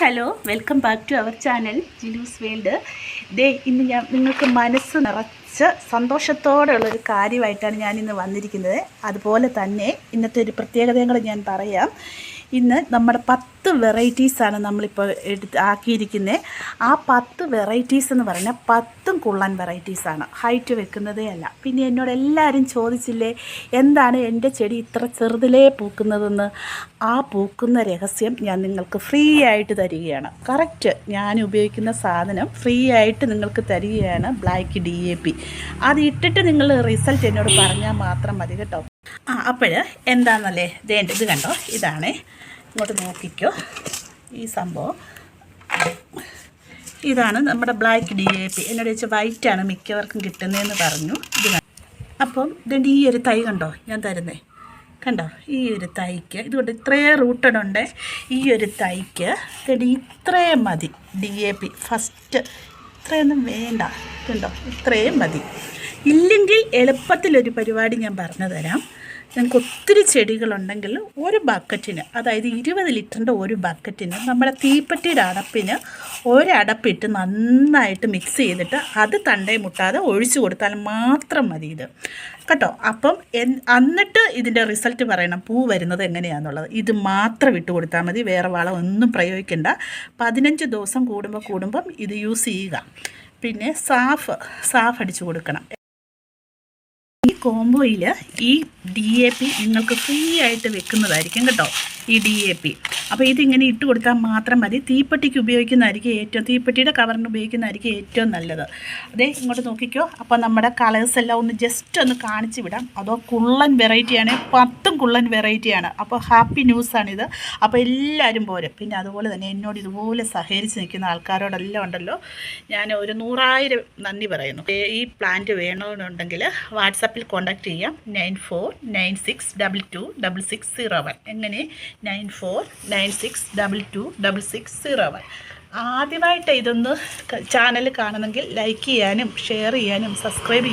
Hello welcome back to our channel Jilus world. ദേ ഇന്ന് ഞാൻ നിങ്ങൾക്ക് മനസ്സ് നിറച്ച് സന്തോഷത്തോടെയുള്ളൊരു കാര്യമായിട്ടാണ് ഞാനിന്ന് വന്നിരിക്കുന്നത്. അതുപോലെ തന്നെ ഇന്നത്തെ ഒരു പ്രത്യേകതയും കൂടെ ഞാൻ പറയാം. ഇന്ന് നമ്മുടെ പത്ത് വെറൈറ്റീസാണ് നമ്മളിപ്പോൾ എടുത്ത് ആക്കിയിരിക്കുന്നത് ആ പത്ത് വെറൈറ്റീസ് എന്ന് പറഞ്ഞാൽ പത്തും കുള്ളൻ വെറൈറ്റീസാണ് ഹൈറ്റ് വെക്കുന്നതേ അല്ല. പിന്നെ എന്നോട് എല്ലാവരും ചോദിച്ചില്ലേ എന്താണ് എന്റെ ചെടി ഇത്ര ചെറുതിലേ പൂക്കുന്നതെന്ന്? ആ പൂക്കുന്ന രഹസ്യം ഞാൻ നിങ്ങൾക്ക് ഫ്രീ ആയിട്ട് തരികയാണ്. കറക്റ്റ് ഞാൻ ഉപയോഗിക്കുന്ന സാധനം ഫ്രീ ആയിട്ട് നിങ്ങൾക്ക് തരികയാണ് ബ്ലാക്ക് ഡി എ പി അത് ഇട്ടിട്ട് നിങ്ങൾ റിസൾട്ട് എന്നോട് പറഞ്ഞാൽ മാത്രം മതി കേട്ടോ. ആ അപ്പോൾ എന്താണെന്നല്ലേ? വേണ്ട ഇത് കണ്ടോ? ഇതാണ്. ഇങ്ങോട്ട് നോക്കിക്കോ. ഈ സംഭവം. ഇതാണ് നമ്മുടെ ബ്ലാക്ക് ഡി എ പി. എന്നോട് വെച്ചാൽ വൈറ്റാണ് മിക്കവർക്കും കിട്ടുന്നതെന്ന് പറഞ്ഞു. ഇത്. അപ്പം ഇതിന്റെ ഈ ഒരു തൈ കണ്ടോ? ഞാൻ തരുന്നേ. കണ്ടോ? ഈ ഒരു തൈക്ക്. ഇതുകൊണ്ട് ഇത്രയും റൂട്ടഡുണ്ട്. ഈ ഒരു തൈക്ക്. ഇതിന്റെ ഇത്രയും മതി ഡി എ പി. ഫസ്റ്റ് ഇത്രയൊന്നും വേണ്ട. കണ്ടോ? ഇത്രയും മതി. ഇല്ലെങ്കിൽ എളുപ്പത്തിലൊരു പരിപാടി ഞാൻ പറഞ്ഞു തരാം. ഞങ്ങൾക്ക് ഒത്തിരി ചെടികളുണ്ടെങ്കിൽ ഒരു ബക്കറ്റിന് അതായത് ഇരുപത് ലിറ്ററിന്റെ ഒരു ബക്കറ്റിന് നമ്മുടെ തീപ്പെട്ടിയുടെ അടപ്പിന് ഒരടപ്പിട്ട് നന്നായിട്ട് മിക്സ് ചെയ്തിട്ട് അത് തണ്ടേ മുട്ടാതെ ഒഴിച്ചു കൊടുത്താൽ മാത്രം മതി ഇത്. കേട്ടോ? അപ്പം എൻ എന്നിട്ട് ഇതിന്റെ റിസൾട്ട് പറയണം പൂ വരുന്നത് എങ്ങനെയാണെന്നുള്ളത് ഇത് മാത്രം ഇട്ട് കൊടുത്താൽ മതി വേറെ വളം ഒന്നും പ്രയോഗിക്കേണ്ട. പതിനഞ്ച് ദിവസം കൂടുമ്പോൾ കൂടുമ്പം ഇത് യൂസ് ചെയ്യുക. പിന്നെ സാഫ് സാഫ് അടിച്ചു കൊടുക്കണം. കോംബോയിൽ ഈ ഡി എ പി നിങ്ങൾക്ക് ഫ്രീ ആയിട്ട് വെക്കുന്നതായിരിക്കും കേട്ടോ. ഈ ഡി എ പി അപ്പോൾ ഇതിങ്ങനെ ഇട്ട് കൊടുത്താൽ മാത്രം മതി. തീപ്പെട്ടിക്ക് ഉപയോഗിക്കുന്നതായിരിക്കും ഏറ്റവും തീപ്പെട്ടിയുടെ കവറിന് ഉപയോഗിക്കുന്നതായിരിക്കും ഏറ്റവും നല്ലത്. അതേ ഇങ്ങോട്ട് നോക്കിക്കോ. അപ്പോൾ നമ്മുടെ കളേഴ്സ് എല്ലാം ഒന്ന് ജസ്റ്റ് ഒന്ന് കാണിച്ചു വിടാം. അതോ കുള്ളൻ വെറൈറ്റിയാണ് പത്തും കുള്ളൻ വെറൈറ്റിയാണ് അപ്പോൾ ഹാപ്പി ന്യൂസാണിത് അപ്പോൾ എല്ലാവരും പോരും. പിന്നെ അതുപോലെ തന്നെ എന്നോട് ഇതുപോലെ സഹകരിച്ച് നിൽക്കുന്ന ആൾക്കാരോടെല്ലാം ഉണ്ടല്ലോ. ഞാൻ ഒരു നൂറായിരം നന്ദി പറയുന്നു. ഈ പ്ലാന്റ് വേണമെന്നുണ്ടെങ്കിൽ വാട്സാപ്പിൽ കോൺടാക്ട് ചെയ്യാം. Nine four nine six double two double six zero one. എങ്ങനെ? Nine four nine six double two double six zero one. ആദ്യമായിട്ട് ഇതൊന്ന് ചാനൽ കാണുന്നെങ്കിൽ ലൈക്ക് ചെയ്യാനും ഷെയർ ചെയ്യാനും സബ്സ്ക്രൈബ്